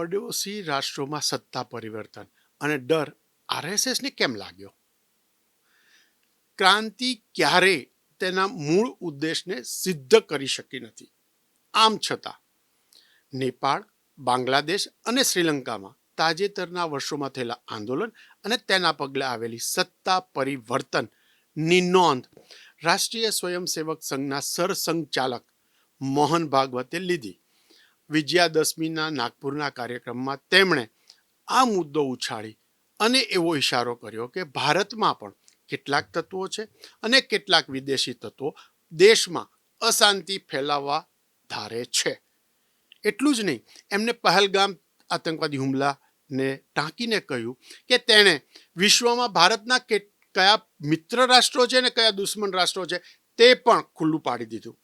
પડોશી રાષ્ટ્રોમાં સત્તા પરિવર્તન અને ડર આરએસએસને કેમ લાગ્યો? ક્રાંતિ ક્યારેય તેના મૂળ ઉદ્દેશને સિદ્ધ કરી શકી નથી? આમ છતાં, નેપાળ, બાંગ્લાદેશ અને શ્રીલંકામાં તાજેતરના વર્ષોમાં થયેલા આંદોલન અને તેના પગલે આવેલી સત્તા પરિવર્તનની નોંધ રાષ્ટ્રીય સ્વયંસેવક સંઘના સરસંઘચાલક મોહન ભાગવતે લીધી. વિજયાદશમીના નાગપુરના કાર્યક્રમમાં તેમણે આ મુદ્દો ઉછાળી અને એવો ઇશારો કર્યો કે ભારતમાં પણ કેટલાક તત્વો છે અને કેટલાક વિદેશી તત્વો દેશમાં અશાંતિ ફેલાવવા ધારે છે. એટલું જ નહીં, એમને પહેલગામ આતંકવાદી હુમલાને ટાંકીને કહ્યું કે તેણે વિશ્વમાં ભારતના કે, કયા મિત્ર રાષ્ટ્રો છે ને કયા દુશ્મન રાષ્ટ્રો છે તે પણ ખુલ્લું પાડી દીધું.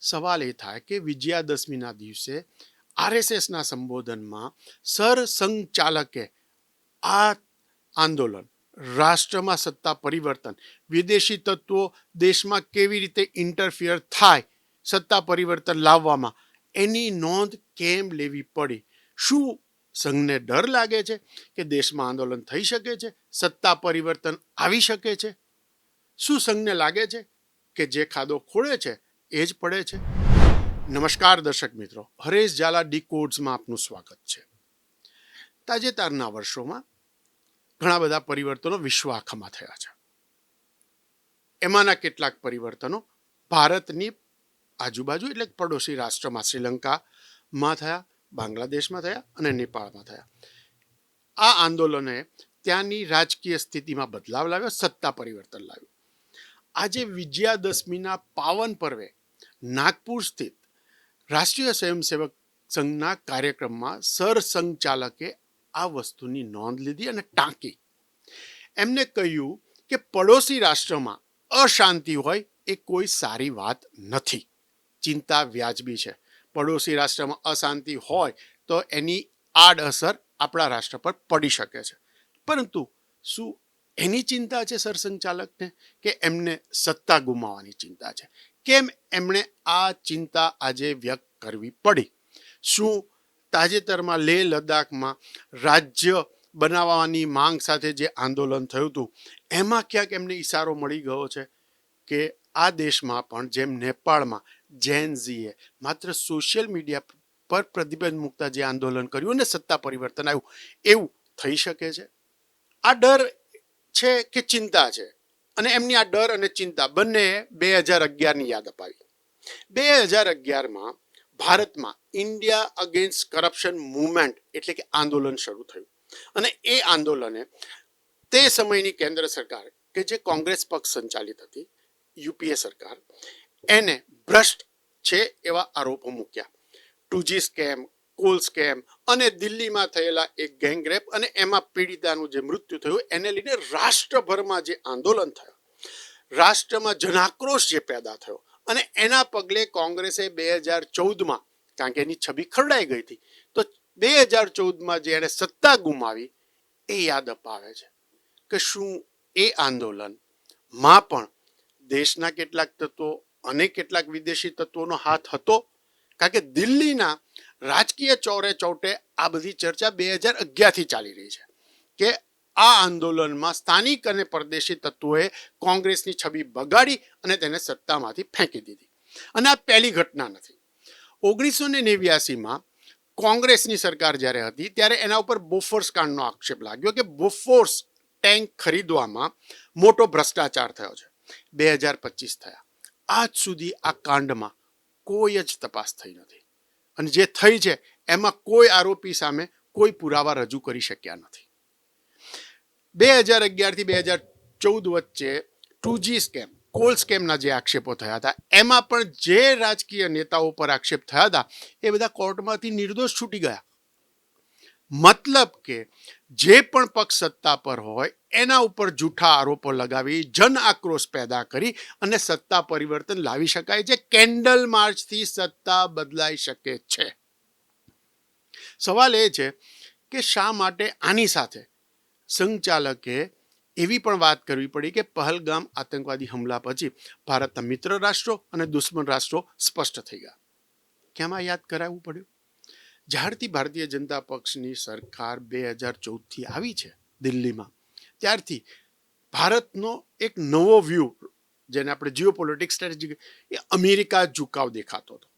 સવાલ એ થાય કે વિજયાદશમીના દિવસે આરએસએસના સંબોધનમાં સર સંઘચાલકે આ આંદોલન, રાષ્ટ્રમાં સત્તા પરિવર્તન, વિદેશી તત્વો દેશમાં કેવી રીતે ઇન્ટરફિયર થાય સત્તા પરિવર્તન લાવવામાં, એની નોંધ કેમ લેવી પડી? શું સંઘને ડર લાગે છે કે દેશમાં આંદોલન થઈ શકે છે, સત્તા પરિવર્તન આવી શકે છે? શું સંઘને લાગે છે કે જે ખાદો ખોળે છે, એ જ પડે છે? નમસ્કાર દર્શક મિત્રો. હરેશ ઝાલા ડી કોડ્સમાં આપનું સ્વાગત છે. તાજેતરના વર્ષોમાં ઘણા બધા પરિવર્તનો વિશ્વ આખામાં થયા છે. એમાંના કેટલાક પરિવર્તનો ભારતની આજુબાજુ એટલે પડોશી રાષ્ટ્રમાં શ્રીલંકામાં થયા, બાંગ્લાદેશમાં થયા અને નેપાળમાં થયા. આ આંદોલને ત્યાંની રાજકીય સ્થિતિમાં બદલાવ લાવ્યો, સત્તા પરિવર્તન લાવ્યું. આજે વિજયાદશમીના પાવન પર્વે નાગપુર સ્થિત રાષ્ટ્રીય સ્વયંસેવક સંઘના કાર્યક્રમમાં સર સંઘચાલકે આ વસ્તુની નોંધ લીધી અને ટાંકી. એમને કહ્યું કે પડોશી રાષ્ટ્રમાં અશાંતિ હોય એ કોઈ સારી વાત નથી. ચિંતા વ્યાજબી છે. પડોશી રાષ્ટ્રમાં અશાંતિ હોય તો એની આડઅસર આપણા રાષ્ટ્ર પર પડી શકે છે. પરંતુ શું એની ચિંતા છે સરસંઘચાલકને કે એમને સત્તા ગુમાવવાની ચિંતા છે? કેમ એમણે આ ચિંતા આજે વ્યક્ત કરવી પડી? શું તાજેતરમાં લેહ લદ્દાખમાં રાજ્ય બનાવવાની માંગ સાથે જે આંદોલન થયું હતું, એમાં ક્યાંક એમને ઈશારો મળી ગયો છે કે આ દેશમાં પણ જેમ નેપાળમાં જેનઝીએ માત્ર સોશિયલ મીડિયા પર પ્રતિબંધ મૂકતા જે આંદોલન કર્યું અને સત્તા પરિવર્તન આવ્યું, એવું થઈ શકે છે? આ ડર છે કે ચિંતા છે? અને એમની આ ડર અને ચિંતા બંને બે હજાર અગિયારની યાદ અપાવી. બે હજાર અગિયારમાં ભારતમાં ઇન્ડિયા અગેન્સ્ટ કરપ્શન મુવમેન્ટ એટલે કે આંદોલન શરૂ થયું. અને એ આંદોલને તે સમયની કેન્દ્ર સરકાર કે જે કોંગ્રેસ પક્ષ સંચાલિત હતી યુપીએ સરકાર, એને ભ્રષ્ટ છે એવા આરોપો મૂક્યા. ટુજી સ્કેમ કોલ સ્કેમ અને દિલ્હીમાં થયેલા એક ગેંગરેપ અને એમાં પીડિતાનું જે મૃત્યુ થયું એને લઈને રાષ્ટ્રભરમાં જે આંદોલન થયું, રાષ્ટ્રમાં જનાક્રોશ જે પેદા થયો અને એના પગલે કોંગ્રેસે બે હજાર ચૌદમાં, કારણ કે એની છબી ખરડાઈ ગઈ હતી, તો બે હજાર ચૌદમાં જે એણે સત્તા ગુમાવી એ યાદ અપાવે છે કે શું એ આંદોલનમાં પણ દેશના કેટલાક તત્વો અને કેટલાક વિદેશી તત્વોનો હાથ હતો કારણ કે દિલ્હીના રાજકીય ચોરે ચોટે આ બધી ચર્ચા બે હજાર અગિયારથી ચાલી રહી છે કે આ આંદોલનમાં સ્થાનિક અને પરદેશી તત્વોએ કોંગ્રેસની છબી બગાડી અને તેને સત્તામાંથી ફેંકી દીધી. અને આ પહેલી ઘટના નથી. ઓગણીસો ને નેવ્યાસીમાં કોંગ્રેસની સરકાર જ્યારે હતી, ત્યારે એના ઉપર બોફોર્સ કાંડનો આક્ષેપ લાગ્યો કે બોફોર્સ ટેન્ક ખરીદવામાં મોટો ભ્રષ્ટાચાર થયો છે. બે હજાર પચીસ થયા. આજ સુધી આ કાંડમાં કોઈ જ તપાસ થઈ નથી. અને જે થઈ છે, એમાં કોઈ આરોપી સામે કોઈ પુરાવા રજૂ કરી શક્યા નથી. બે હજાર અગિયારથી બે હજાર ચૌદ વચ્ચે ટુ જી સ્કેમ, કોલ સ્કેમના જે આક્ષેપો થયા હતા, એમાં પણ જે રાજકીય નેતાઓ પર આક્ષેપ થયા હતા, એ બધા કોર્ટમાંથી નિર્દોષ છૂટી ગયા. મતલબ કે જે પણ પક્ષ સત્તા પર હોય, એના ઉપર જૂઠા આરોપો લગાવી, જન આક્રોશ પેદા કરી અને સત્તા પરિવર્તન લાવી શકાય છે. કેન્ડલ માર્ચથી સત્તા બદલાઈ શકે છે. સવાલ એ છે કે શા માટે આની સાથે સંઘચાલકે એવી પણ વાત કરવી પડી કે પહલગામ આતંકવાદી હુમલા પછી ભારતના મિત્ર રાષ્ટ્રો અને દુશ્મન રાષ્ટ્રો સ્પષ્ટ થઈ ગયા? કેમ યાદ કરાવવું પડ્યું? જ્યારથી ભારતીય જનતા પક્ષની સરકાર બે હજાર ચૌદથી આવી છે દિલ્હીમાં. ત્યારથી ભારતનો એક નવો વ્યૂ જેને આપણે જીઓ પોલિટિક્સ સ્ટ્રેટેજી એ અમેરિકા ઝુકાવ દેખાતો હતો.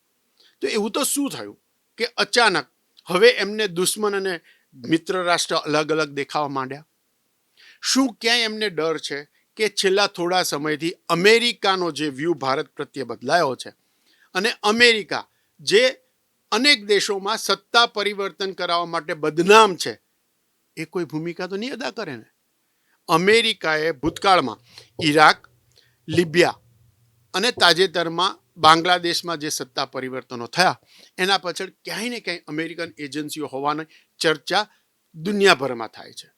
તો એવું તો શું થયું કે અચાનક હવે એમને દુશ્મન અને મિત્ર રાષ્ટ્ર અલગ અલગ દેખાવા માંડ્યા? શું ક્યાંય એમને ડર છે કે છેલ્લા થોડા સમયથી અમેરિકાનો જે વ્યૂ ભારત પ્રત્યે બદલાયો છે? અને અમેરિકા જે અનેક દેશોમાં સત્તા પરિવર્તન કરાવવા માટે બદનામ છે. એ કોઈ ભૂમિકા તો નહીં અદા કરે ને? અમેરિકાએ ભૂતકાળમાં ઈરાક લિબિયા અને તાજેતરમાં બાંગ્લાદેશમાં જે સત્તા પરિવર્તનો થયા, એના પાછળ ક્યાંય ને ક્યાંય અમેરિકન એજન્સીઓ હોવાની ચર્ચા દુનિયાભરમાં થાય છે.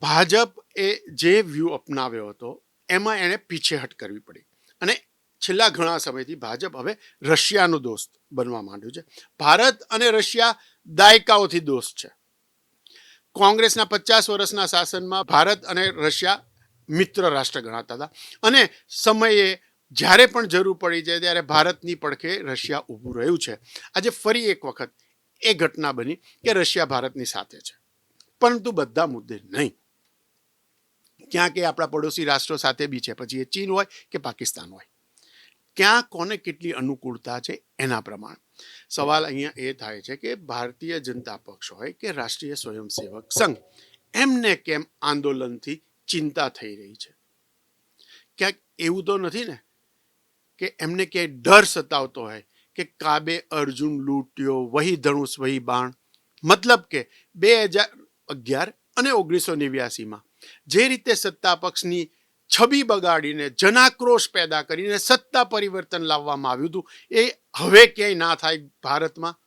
ભાજપ એ જે વ્યૂ અપનાવ્યો હતો, એમાં એણે પીછેહટ કરવી પડી. અને છેલ્લા ઘણા સમયથી ભાજપ હવે રશિયાનો દોસ્ત બનવા માંડ્યું છે. ભારત અને રશિયા દાયકાઓથી દોસ્ત છે. કોંગ્રેસના પચાસ વર્ષના શાસનમાં ભારત અને રશિયા મિત્ર રાષ્ટ્ર ગણાતા હતા. અને સમયે જ્યારે પણ જરૂર પડી જાય ત્યારે ભારતની પડખે રશિયા ઊભું રહ્યું છે. આજે ફરી એક વખત એ ઘટના બની કે રશિયા ભારતની સાથે છે. પરંતુ બધા મુદ્દે નહીં. ક્યાંક એ આપણા પડોશી રાષ્ટ્રો સાથે બી છે. પછી એ ચીન હોય કે પાકિસ્તાન હોય. ક્યાં કોને કેટલી અનુકૂળતા છે એના પ્રમાણે? સવાલ અહીંયા એ થાય છે કે ભારતીય જનતા પક્ષ હોય કે રાષ્ટ્રીય સ્વયંસેવક સંઘ, એમને કેમ આંદોલનથી ચિંતા થઈ રહી છે? ક્યાંક એવું તો નથી ને કે એમને ક્યાંય ડર સતાવતો હોય કે કાબે અર્જુન લૂંટ્યો, વહી ધનુષ, વહી બાણ. મતલબ કે બે હજાર અગિયાર અને ઓગણીસો નેવ્યાસીમાં જે રીતે સત્તા પક્ષની છબી બગાડીને, જનાક્રોશ પેદા કરીને સત્તા પરિવર્તન લાવવામાં આવ્યું હતું. એ હવે ક્યાંય ના થાય ભારતમાં.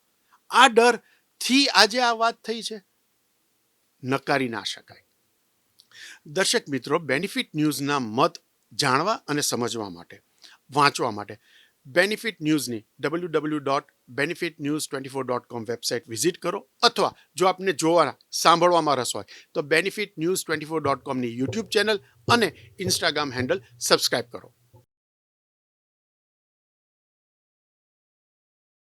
આ ડરથી આજે આ વાત થઈ છે. નકારી ના શકાય. દર્શક મિત્રો, બેનિફિટ ન્યૂઝના મત જાણવા અને સમજવા માટે, વાંચવા માટે બેનિફિટ ન્યૂઝની W W dot benefit news twenty four dot com website visit કરો અથવા જો આપને જોવાના, સાંભળવામાં રસ હોય, તો benefit news twenty four dot કોમની YouTube channel અને ઇન્સ્ટાગ્રામ હેન્ડલ સબસ્ક્રાઇબ કરો.